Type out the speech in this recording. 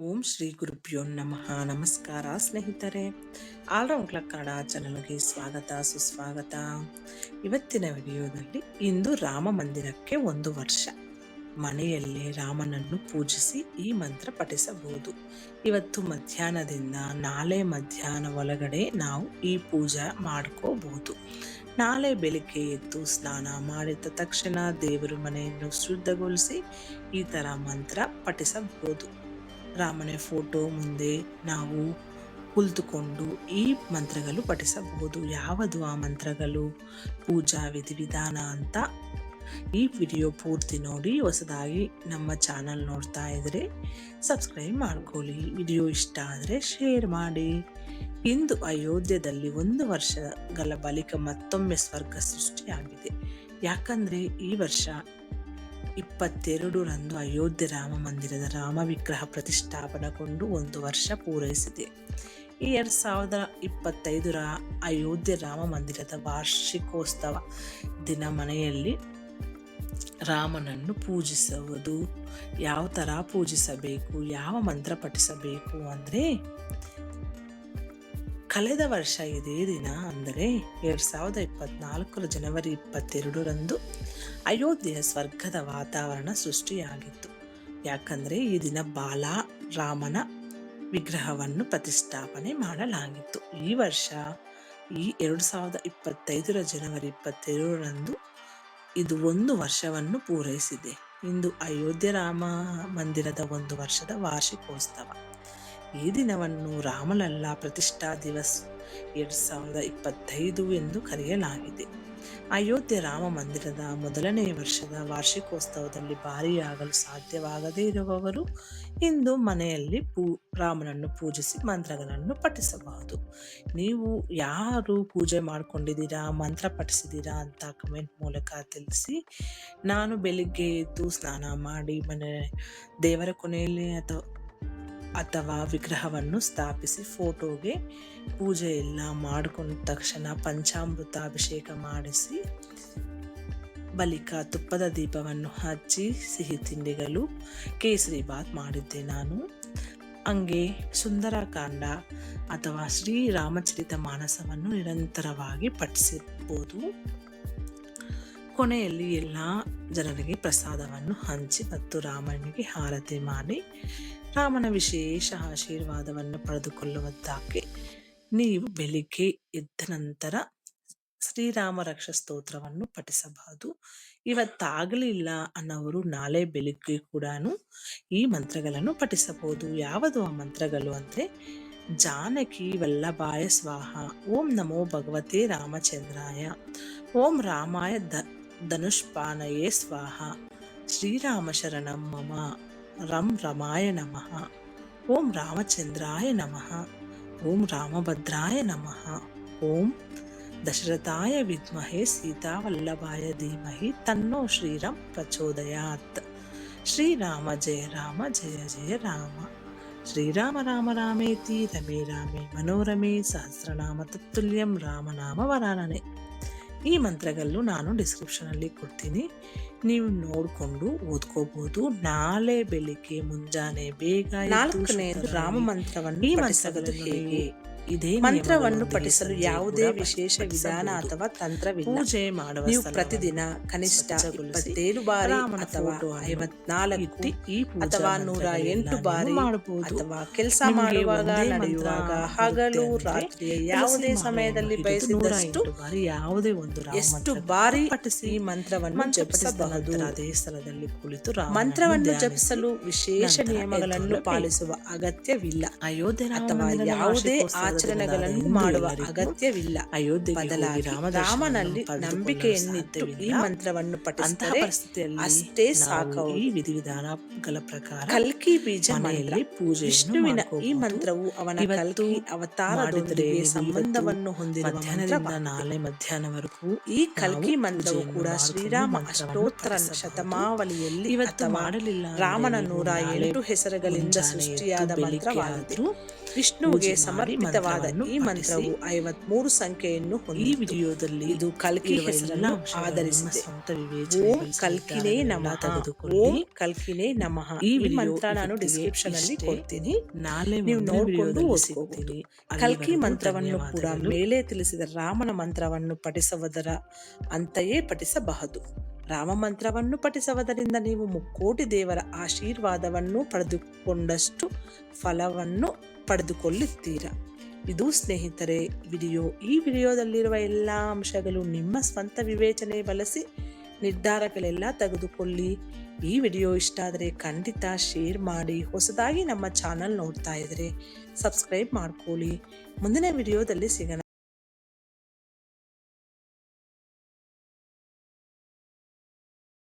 ಓಂ ಶ್ರೀ ಗುರುಭ್ಯೋ ನಮಃ. ನಮಸ್ಕಾರ ಸ್ನೇಹಿತರೆ. ಆಲ್ರೌಂಡ್ ಕ್ಲಕ್ ಕನ್ನಡ ಚಾನಲ್ಗೆ ಸ್ವಾಗತ, ಸುಸ್ವಾಗತ. ಇವತ್ತಿನ ವಿಡಿಯೋದಲ್ಲಿ ಇಂದು ರಾಮ ಮಂದಿರಕ್ಕೆ ಒಂದು ವರ್ಷ. ಮನೆಯಲ್ಲಿ ರಾಮನನ್ನು ಪೂಜಿಸಿ ಈ ಮಂತ್ರ ಪಠಿಸಬಹುದು. ಇವತ್ತು ಮಧ್ಯಾಹ್ನದಿಂದ ನಾಳೆ ಮಧ್ಯಾಹ್ನ ಒಳಗಡೆ ನಾವು ಈ ಪೂಜೆ ಮಾಡ್ಕೋಬಹುದು. ನಾಳೆ ಬೆಳಿಗ್ಗೆ ಎದ್ದು ಸ್ನಾನ ಮಾಡಿದ ತಕ್ಷಣ ದೇವರ ಮನೆಯನ್ನು ಶುದ್ಧಗೊಳಿಸಿ ಈ ಥರ ಮಂತ್ರ ಪಠಿಸಬಹುದು. ರಾಮನ ಫೋಟೋ ಮುಂದೆ ನಾವು ಕುಳಿತುಕೊಂಡು ಈ ಮಂತ್ರಗಳು ಪಠಿಸಬಹುದು. ಯಾವುದು ಆ ಮಂತ್ರಗಳು? ಪೂಜಾ ವಿಧಿವಿಧಾನ ಅಂತ. ಈ ವಿಡಿಯೋ ಪೂರ್ತಿ ನೋಡಿ, ಹೊಸದಾಗಿ ನಮ್ಮ ಚಾನಲ್ ನೋಡ್ತಾ ಇದ್ರೆ ಸಬ್ಸ್ಕ್ರೈಬ್ ಮಾಡ್ಕೊಳ್ಳಿ. ವಿಡಿಯೋ ಇಷ್ಟ ಆದರೆ ಶೇರ್ ಮಾಡಿ. ಇಂದು ಅಯೋಧ್ಯದಲ್ಲಿ ಒಂದು ವರ್ಷಗಳ ಬಳಿಕ ಮತ್ತೊಮ್ಮೆ ಸ್ವರ್ಗ ಸೃಷ್ಟಿಯಾಗಿದೆ. ಯಾಕಂದರೆ ಈ ವರ್ಷ ಇಪ್ಪತ್ತೆರಡರಂದು ಅಯೋಧ್ಯೆ ರಾಮ ಮಂದಿರದ ರಾಮ ವಿಗ್ರಹ ಪ್ರತಿಷ್ಠಾಪನೆಗೊಂಡು ಒಂದು ವರ್ಷ ಪೂರೈಸಿದೆ. ಈ ಎರಡು ಸಾವಿರದ ಇಪ್ಪತ್ತೈದರ ಅಯೋಧ್ಯೆ ರಾಮ ಮಂದಿರದ ವಾರ್ಷಿಕೋತ್ಸವ ದಿನ ಮನೆಯಲ್ಲಿ ರಾಮನನ್ನು ಪೂಜಿಸುವುದು. ಯಾವ ಥರ ಪೂಜಿಸಬೇಕು, ಯಾವ ಮಂತ್ರ ಪಠಿಸಬೇಕು ಅಂದರೆ ಕಳೆದ ವರ್ಷ ಇದೇ ದಿನ ಅಂದರೆ ಎರಡು ಸಾವಿರದ ಇಪ್ಪತ್ನಾಲ್ಕರ ಜನವರಿ ಇಪ್ಪತ್ತೆರಡರಂದು ಅಯೋಧ್ಯೆಯ ಸ್ವರ್ಗದ ವಾತಾವರಣ ಸೃಷ್ಟಿಯಾಗಿತ್ತು. ಯಾಕಂದರೆ ಈ ದಿನ ಬಾಲ ರಾಮನ ವಿಗ್ರಹವನ್ನು ಪ್ರತಿಷ್ಠಾಪನೆ ಮಾಡಲಾಗಿತ್ತು. ಈ ವರ್ಷ, ಈ ಎರಡು ಸಾವಿರದ ಇಪ್ಪತ್ತೈದರ ಜನವರಿ ಇಪ್ಪತ್ತೆರಡರಂದು ಇದು ಒಂದು ವರ್ಷವನ್ನು ಪೂರೈಸಿದೆ. ಇಂದು ಅಯೋಧ್ಯೆ ರಾಮ ಮಂದಿರದ ಒಂದು ವರ್ಷದ ವಾರ್ಷಿಕೋತ್ಸವ. ಈ ದಿನವನ್ನು ರಾಮಲಲ್ಲಾ ಪ್ರತಿಷ್ಠಾ ದಿವಸ್ ಎರಡು ಸಾವಿರದ ಇಪ್ಪತ್ತೈದು ಎಂದು ಕರೆಯಲಾಗಿದೆ. ಅಯೋಧ್ಯೆ ರಾಮ ಮಂದಿರದ ಮೊದಲನೇ ವರ್ಷದ ವಾರ್ಷಿಕೋತ್ಸವದಲ್ಲಿ ಭಾರಿಯಾಗಲು ಸಾಧ್ಯವಾಗದೇ ಇರುವವರು ಇಂದು ಮನೆಯಲ್ಲಿ ಪೂ, ರಾಮನನ್ನು ಪೂಜಿಸಿ ಮಂತ್ರಗಳನ್ನು ಪಠಿಸಬಹುದು. ನೀವು ಯಾರು ಪೂಜೆ ಮಾಡ್ಕೊಂಡಿದ್ದೀರಾ, ಮಂತ್ರ ಪಠಿಸಿದ್ದೀರಾ ಅಂತ ಕಮೆಂಟ್ ಮೂಲಕ ತಿಳಿಸಿ. ನಾನು ಬೆಳಿಗ್ಗೆ ಎದ್ದು ಸ್ನಾನ ಮಾಡಿ ಮನೆ ದೇವರ ಕೊನೆಯಲ್ಲಿ ಅಥವಾ ಅಥವಾ ವಿಗ್ರಹವನ್ನು ಸ್ಥಾಪಿಸಿ ಫೋಟೋಗೆ ಪೂಜೆ ಎಲ್ಲ ಮಾಡಿಕೊಂಡ ತಕ್ಷಣ ಪಂಚಾಮೃತ ಅಭಿಷೇಕ ಮಾಡಿಸಿ, ಬಳಿಕ ತುಪ್ಪದ ದೀಪವನ್ನು ಹಚ್ಚಿ ಸಿಹಿ ತಿಂಡಿಗಳು ಕೇಸರಿ ಬಾತ್ ಮಾಡಿದ್ದೆ ನಾನು. ಹಂಗೆ ಸುಂದರಕಾಂಡ ಅಥವಾ ಶ್ರೀರಾಮಚರಿತ ಮಾನಸವನ್ನು ನಿರಂತರವಾಗಿ ಪಠಿಸಬಹುದು ಕೊನೆಯಲ್ಲಿ ಎಲ್ಲ ಜನರಿಗೆ ಪ್ರಸಾದವನ್ನು ಹಂಚಿ ಮತ್ತು ರಾಮನಿಗೆ ಹಾರತಿ ಮಾಡಿ ರಾಮನ ವಿಶೇಷ ಆಶೀರ್ವಾದವನ್ನು ಪಡೆದುಕೊಳ್ಳುವುದಕ್ಕೆ ನೀವು ಬೆಳಿಗ್ಗೆ ಎದ್ದ ನಂತರ ಶ್ರೀರಾಮ ರಕ್ಷ ಸ್ತೋತ್ರವನ್ನು ಪಠಿಸಬಹುದು. ಇವತ್ತಾಗಲಿಲ್ಲ ಅನ್ನೋರು ನಾಳೆ ಬೆಳಿಗ್ಗೆ ಕೂಡ ಈ ಮಂತ್ರಗಳನ್ನು ಪಠಿಸಬಹುದು. ಯಾವುದು ಆ ಮಂತ್ರಗಳು ಅಂದರೆ, ಜಾನಕಿ ವಲ್ಲಭಾಯ ಸ್ವಾಹ, ಓಂ ನಮೋ ಭಗವತೆ ರಾಮಚಂದ್ರಾಯ, ಓಂ ರಾಮಾಯ ಧನುಷ್ಪಾನಯೇ ಸ್ವಾಹ, ಶ್ರೀರಾಮ ಶರಣಂ ಮಮ ರಂ ರಮಾಯ ನಮಃ ಓಂ ರಾಮಚಂದ್ರಾಯ ನಮಃ ಓಂ ರಾಮಭದ್ರಾಯ ನಮಃ ಓಂ ದಶರಥಾಯ ವಿದ್ಮಹೆ ಸೀತಾವಲ್ಲಭಾಯ ಧೀಮಹಿ ತನ್ನೋ ಶ್ರೀರಾಮ್ ಪ್ರಚೋದಯಾತ್ ಶ್ರೀರಾಮ ಜಯ ರಾಮ ಜಯ ಜಯ ರಾಮ ಶ್ರೀರಾಮ ರಾಮ ರಾಮೇತಿ ರಮೇ ರಾಮೇ ಮನೋರಮೆ ಸಹಸ್ರನಾಮ ತತ್ತುಲ್ಯಂ ರಾಮನಾಮ ವರಾನನೆ ಈ ಮಂತ್ರಗಳನ್ನು ನಾನು ಡಿಸ್ಕ್ರಿಪ್ಷನಲ್ಲಿ ಕೊಡ್ತೀನಿ. ನೀವು ನೋಡಿಕೊಂಡು ಓದ್ಕೋಬಹುದು ನಾಳೆ ಬೆಳಿಗ್ಗೆ ಮುಂಜಾನೆ ಬೇಗ ನಾಲ್ಕನೇ ರಾಮ ಮಂತ್ರವನ್ನು ಈ ಮಂತ್ರಗಳು ಹೇಗೆ? ಇದೇ ಮಂತ್ರವನ್ನು ಪಠಿಸಲು ಯಾವುದೇ ವಿಶೇಷ ವಿಧಾನ ಅಥವಾ ತಂತ್ರವಿಲ್ಲ. ಪೂಜೆ ಮಾಡುವ ನೀವು ಪ್ರತಿದಿನ ಕನಿಷ್ಠ ಇಪ್ಪತ್ತೇಳು ಬಾರಿ ಅಥವಾ ಐವತ್ನಾಲ್ಕು ಅಥವಾ ನೂರ ಎಂಟು ಬಾರಿ ಮಾಡಬಹುದು. ಅಥವಾ ಕೆಲಸ ಮಾಡುವಾಗ ನಡೆಯುವಾಗ ಹಗಲು ರಾತ್ರಿ ಯಾವುದೇ ಸಮಯದಲ್ಲಿ ಬಯಸಿದಷ್ಟು ಬಾರಿ ಯಾವುದೇ ಒಂದು ಎಷ್ಟು ಬಾರಿ ಪಠಿಸಿ ಮಂತ್ರವನ್ನು ಜಪಿಸಬಹುದು. ಅದೇ ಸ್ಥಳದಲ್ಲಿ ಕುಳಿತು ಮಂತ್ರವನ್ನು ಜಪಿಸಲು ವಿಶೇಷ ನಿಯಮಗಳನ್ನು ಪಾಲಿಸುವ ಅಗತ್ಯವಿಲ್ಲ. ಅಯೋಧ್ಯೆ ಅಥವಾ ಯಾವುದೇ ಆಚರಣೆಗಳನ್ನು ಮಾಡುವ ಅಗತ್ಯವಿಲ್ಲ. ಅಯೋಧ್ಯೆ ಬದಲಾಗಿ ರಾಮನಲ್ಲಿ ನಂಬಿಕೆಯನ್ನಿಟ್ಟು ಈ ಮಂತ್ರವನ್ನು ಪಠಿಸಿದರೆ ಅಷ್ಟೇ ಸಾಕು ಈ ವಿಧಿವಿಧಾನಗಳ ಪ್ರಕಾರ ಕಲ್ಕಿ ಬೀಜ ಮನೆಯಲ್ಲಿ ಪೂಜೆ ವಿಷ್ಣುವಿನ ಈ ಮಂತ್ರವು ಅವನ ಕಲ್ಕಿ ಅವತಾರದೊಂದಿಗೆ ಸಂಬಂಧವನ್ನು ಹೊಂದಿರುವ ಮಧ್ಯಾಹ್ನದಿಂದ ನಾಳೆ ಮಧ್ಯಾಹ್ನವರೆಗೂ ಈ ಕಲ್ಕಿ ಮಂತ್ರವು ಕೂಡ ಶ್ರೀರಾಮ ಅಷ್ಟೋತ್ತರ ಶತಮಾವಳಿಯಲ್ಲಿ ಇವತ್ತು ಮಾಡಲಿಲ್ಲ ರಾಮನ ನೂರ ಎಂಟು ಹೆಸರುಗಳಿಂದ ಸೃಷ್ಟಿಯಾದ ಮಂತ್ರವಾಗಿದ್ದು ವಿಷ್ಣುವಿಗೆ ಸಮರ್ಪಿತವಾದ ಈ ಮಂತ್ರವು ಐವತ್ಮೂರು ಸಂಖ್ಯೆಯನ್ನು ಈ ವಿಡಿಯೋದಲ್ಲಿ ಇದು ಕಲ್ಕಿ ಹೆಸರನ್ನು ಆಧರಿಸಿದೆ. ಓಂ ಕಲ್ಕಿನೇ ನಮಃ. ತೆಗೆದುಕೊಳ್ಳಿ. ಓಂ ಕಲ್ಕಿನೇ ನಮಃ. ಈ ಮಂತ್ರ ನಾನು ಡಿಸ್ಕ್ರಿಪ್ಷನ್ ಅಲ್ಲಿ ಕೊಡ್ತೀನಿ. ನೀವು ನೋಡಿಕೊಂಡು ವಿಡಿಯೋದಲ್ಲಿ ಕಲ್ಕಿ ಮಂತ್ರವನ್ನು ಕೂಡ ಮೇಲೆ ತಿಳಿಸಿದ ರಾಮನ ಮಂತ್ರವನ್ನು ಪಠಿಸುವುದರ ಅಂತೆಯೇ ಪಠಿಸಬಹುದು. ರಾಮ ಮಂತ್ರವನ್ನು ಪಠಿಸುವುದರಿಂದ ನೀವು ಮುಕ್ಕೋಟಿ ದೇವರ ಆಶೀರ್ವಾದವನ್ನು ಪಡೆದುಕೊಂಡಷ್ಟು ಫಲವನ್ನು ಪಡೆದುಕೊಳ್ಳುತ್ತೀರಾ? ಇದು ಸ್ನೇಹಿತರೆ, ವಿಡಿಯೋ ಈ ವಿಡಿಯೋದಲ್ಲಿರುವ ಎಲ್ಲ ಅಂಶಗಳು ನಿಮ್ಮ ಸ್ವಂತ ವಿವೇಚನೆ ಬಳಸಿ ನಿರ್ಧಾರಗಳೆಲ್ಲ ತೆಗೆದುಕೊಳ್ಳಿ. ಈ ವಿಡಿಯೋ ಇಷ್ಟ ಆದರೆ ಖಂಡಿತ ಶೇರ್ ಮಾಡಿ. ಹೊಸದಾಗಿ ನಮ್ಮ ಚಾನಲ್ ನೋಡ್ತಾ ಇದ್ರೆ ಸಬ್ಸ್ಕ್ರೈಬ್ ಮಾಡ್ಕೊಳ್ಳಿ. ಮುಂದಿನ ವಿಡಿಯೋದಲ್ಲಿ ಸಿಗೋಣ.